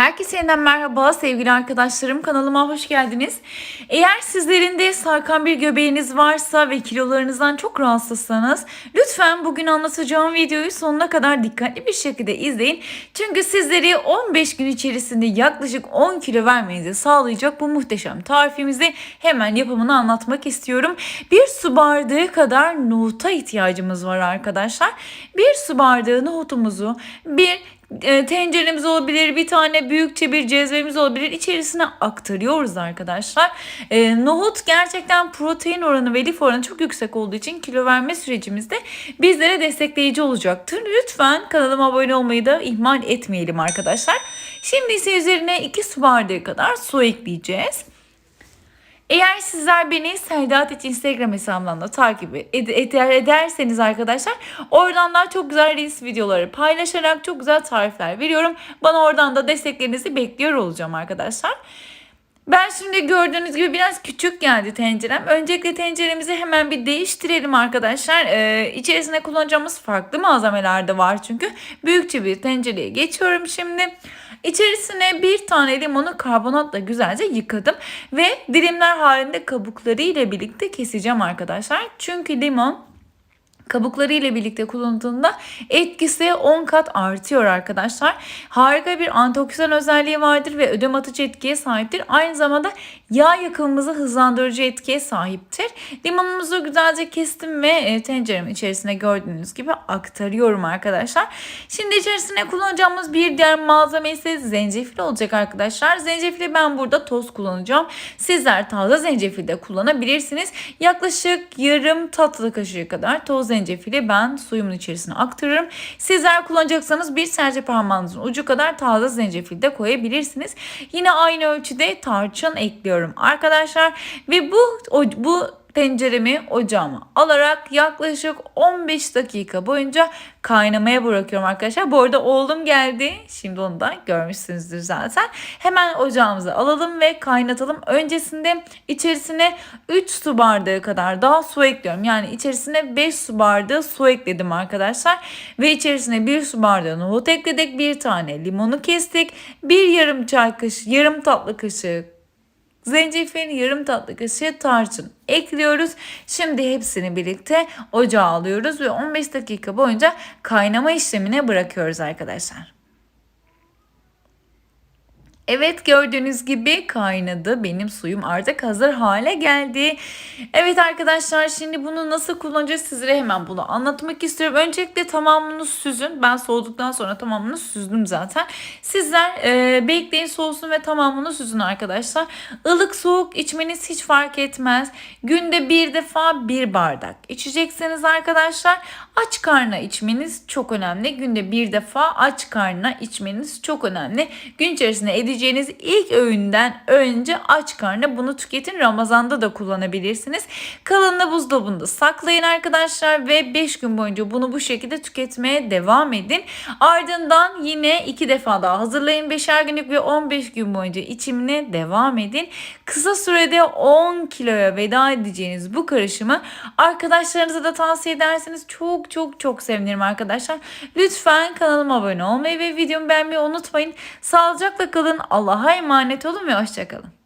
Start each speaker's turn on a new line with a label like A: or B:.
A: Herkese yeniden merhaba sevgili arkadaşlarım kanalıma hoş geldiniz. Eğer sizlerin de sarkan bir göbeğiniz varsa ve kilolarınızdan çok rahatsızsanız lütfen bugün anlatacağım videoyu sonuna kadar dikkatli bir şekilde izleyin. Çünkü sizleri 15 gün içerisinde yaklaşık 10 kilo vermenizi sağlayacak bu muhteşem tarifimizi hemen yapımını anlatmak istiyorum. Bir su bardağı kadar nohuta ihtiyacımız var arkadaşlar. Bir su bardağı nohutumuzu bir e, tenceremiz olabilir, bir tane büyükçe bir cezvemiz olabilir. İçerisine aktarıyoruz arkadaşlar. E, nohut gerçekten protein oranı ve lif oranı çok yüksek olduğu için kilo verme sürecimizde bizlere destekleyici olacaktır. Lütfen kanalıma abone olmayı da ihmal etmeyelim arkadaşlar. Şimdi ise üzerine 2 su bardağı kadar su ekleyeceğiz. Eğer sizler beni Serdat Instagram hesabından da takip ed- eder ederseniz arkadaşlar oradan daha çok güzel reels videoları paylaşarak çok güzel tarifler veriyorum. Bana oradan da desteklerinizi bekliyor olacağım arkadaşlar. Ben şimdi gördüğünüz gibi biraz küçük geldi tencerem. Öncelikle tenceremizi hemen bir değiştirelim arkadaşlar. Ee, içerisine kullanacağımız farklı malzemeler de var çünkü. Büyükçe bir tencereye geçiyorum şimdi. İçerisine bir tane limonu karbonatla güzelce yıkadım. Ve dilimler halinde kabukları ile birlikte keseceğim arkadaşlar. Çünkü limon kabukları ile birlikte kullanıldığında etkisi 10 kat artıyor arkadaşlar. Harika bir antioksidan özelliği vardır ve ödem atıcı etkiye sahiptir. Aynı zamanda yağ yakımımızı hızlandırıcı etkiye sahiptir. Limonumuzu güzelce kestim ve e, tenceremin içerisine gördüğünüz gibi aktarıyorum arkadaşlar. Şimdi içerisine kullanacağımız bir diğer malzeme ise zencefil olacak arkadaşlar. Zencefili ben burada toz kullanacağım. Sizler taze zencefil de kullanabilirsiniz. Yaklaşık yarım tatlı kaşığı kadar toz zencefil zencefili ben suyumun içerisine aktarırım. Sizler kullanacaksanız bir serçe parmağınızın ucu kadar taze zencefil de koyabilirsiniz. Yine aynı ölçüde tarçın ekliyorum arkadaşlar. Ve bu bu tenceremi ocağıma alarak yaklaşık 15 dakika boyunca kaynamaya bırakıyorum arkadaşlar. Bu arada oğlum geldi. Şimdi onu da görmüşsünüzdür zaten. Hemen ocağımıza alalım ve kaynatalım. Öncesinde içerisine 3 su bardağı kadar daha su ekliyorum. Yani içerisine 5 su bardağı su ekledim arkadaşlar. Ve içerisine 1 su bardağı nohut ekledik. Bir tane limonu kestik. Bir yarım çay kaşığı, yarım tatlı kaşığı Zencefil yarım tatlı kaşığı tarçın ekliyoruz. Şimdi hepsini birlikte ocağa alıyoruz ve 15 dakika boyunca kaynama işlemine bırakıyoruz arkadaşlar. Evet gördüğünüz gibi kaynadı. Benim suyum artık hazır hale geldi. Evet arkadaşlar şimdi bunu nasıl kullanacağız sizlere hemen bunu anlatmak istiyorum. Öncelikle tamamını süzün. Ben soğuduktan sonra tamamını süzdüm zaten. Sizler e, bekleyin soğusun ve tamamını süzün arkadaşlar. Ilık soğuk içmeniz hiç fark etmez. Günde bir defa bir bardak içecekseniz arkadaşlar aç karnına içmeniz çok önemli. Günde bir defa aç karnına içmeniz çok önemli. Gün içerisinde edeceğiniz yiyeceğiniz ilk öğünden önce aç karnına bunu tüketin. Ramazanda da kullanabilirsiniz. Kalanını buzdolabında saklayın arkadaşlar ve 5 gün boyunca bunu bu şekilde tüketmeye devam edin. Ardından yine 2 defa daha hazırlayın. 5'er günlük ve 15 gün boyunca içimine devam edin. Kısa sürede 10 kiloya veda edeceğiniz bu karışımı arkadaşlarınıza da tavsiye ederseniz çok çok çok sevinirim arkadaşlar. Lütfen kanalıma abone olmayı ve videomu beğenmeyi unutmayın. Sağlıcakla kalın. Allah'a emanet olun ve hoşçakalın.